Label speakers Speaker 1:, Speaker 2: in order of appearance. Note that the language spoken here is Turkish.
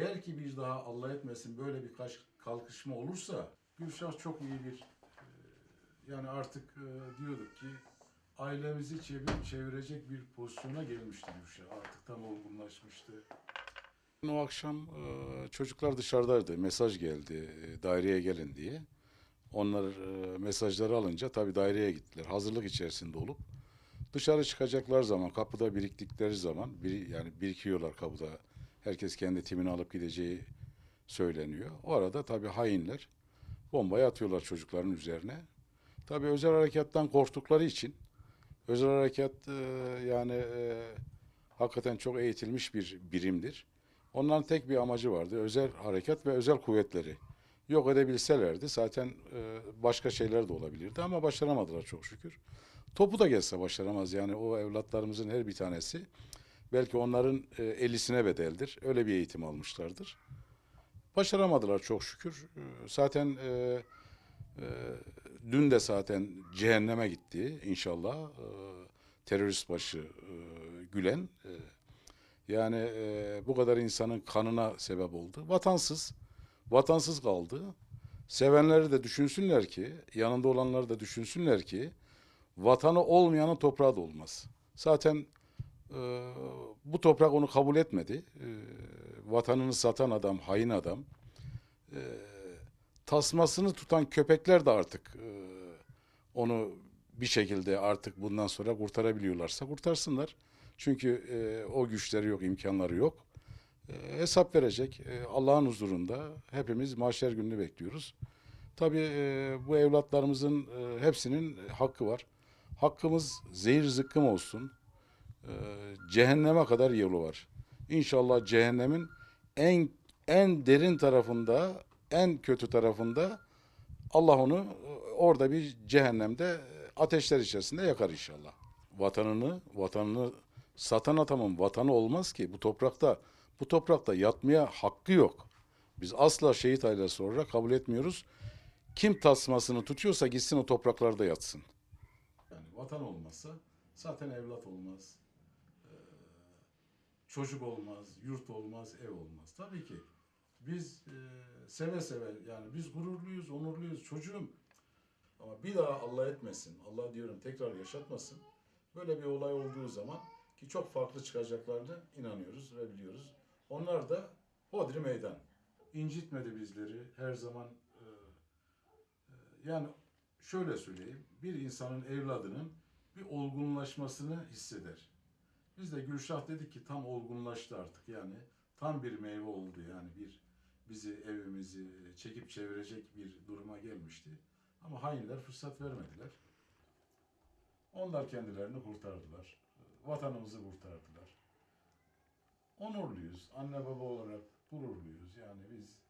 Speaker 1: Eğer ki bir daha Allah etmesin böyle bir kalkışma olursa Gülşah çok iyi bir e, yani artık e, diyorduk ki ailemizi çevir, çevirecek bir pozisyona gelmişti Gülşah. Artık tam olgunlaşmıştı. O akşam e, çocuklar dışarıdaydı. Mesaj geldi daireye gelin diye. Onlar mesajları alınca tabii daireye gittiler. Hazırlık içerisinde olup dışarı çıkacaklar zaman, kapıda biriktikleri zaman, bir, yani birikiyorlar kapıda. Herkes kendi timini alıp gideceği söyleniyor. O arada tabii hainler bombayı atıyorlar çocukların üzerine. Tabii özel harekattan korktukları için özel harekat e, yani e, hakikaten çok eğitilmiş bir birimdir. Onların tek bir amacı vardı. Özel harekat ve özel kuvvetleri yok edebilselerdi zaten e, başka şeyler de olabilirdi ama başaramadılar çok şükür. Topu da gelse başaramaz yani o evlatlarımızın her bir tanesi belki onların e, ellisine bedeldir. Öyle bir eğitim almışlardır. Başaramadılar çok şükür. E, Zaten e, e, dün de zaten cehenneme gitti inşallah. E, terörist başı e, Gülen. E, yani e, bu kadar insanın kanına sebep oldu. Vatansız, vatansız kaldı. Sevenleri de düşünsünler ki, yanında olanları da düşünsünler ki, vatanı olmayanın toprağı da olmaz. Zaten e, bu toprak onu kabul etmedi. E, vatanını satan adam, hain adam. E, tasmasını tutan köpekler de artık e, onu bir şekilde artık bundan sonra kurtarabiliyorlarsa kurtarsınlar. Çünkü e, o güçleri yok, imkanları yok. E, hesap verecek. E, Allah'ın huzurunda hepimiz mahşer gününü bekliyoruz. Tabii e, bu evlatlarımızın e, hepsinin hakkı var. Hakkımız zehir zıkkım olsun. E, cehenneme kadar yolu var. İnşallah cehennemin en en derin tarafında, en kötü tarafında Allah onu orada bir cehennemde ateşler içerisinde yakar inşallah. Vatanını, vatanını satan adamın vatanı olmaz ki bu toprakta. Bu toprakta yatmaya hakkı yok. Biz asla şehit ailesi olarak kabul etmiyoruz. Kim tasmasını tutuyorsa gitsin o topraklarda yatsın. Yani vatan olmazsa zaten evlat olmaz. Çocuk olmaz, yurt olmaz, ev olmaz. Tabii ki biz e, seve seve yani biz gururluyuz, onurluyuz çocuğum. Ama bir daha Allah etmesin, Allah diyorum tekrar yaşatmasın. Böyle bir olay olduğu zaman ki çok farklı çıkacaklarını inanıyoruz ve biliyoruz. Onlar da hodri meydan. İncitmedi bizleri her zaman. e, e, yani şöyle söyleyeyim, bir insanın evladının bir olgunlaşmasını hisseder. Biz de Gülşah dedik ki tam olgunlaştı artık yani tam bir meyve oldu yani bir bizi evimizi çekip çevirecek bir duruma gelmişti. Ama hainler fırsat vermediler. Onlar kendilerini kurtardılar. Vatanımızı kurtardılar. Onurluyuz. Anne baba olarak gururluyuz. Yani biz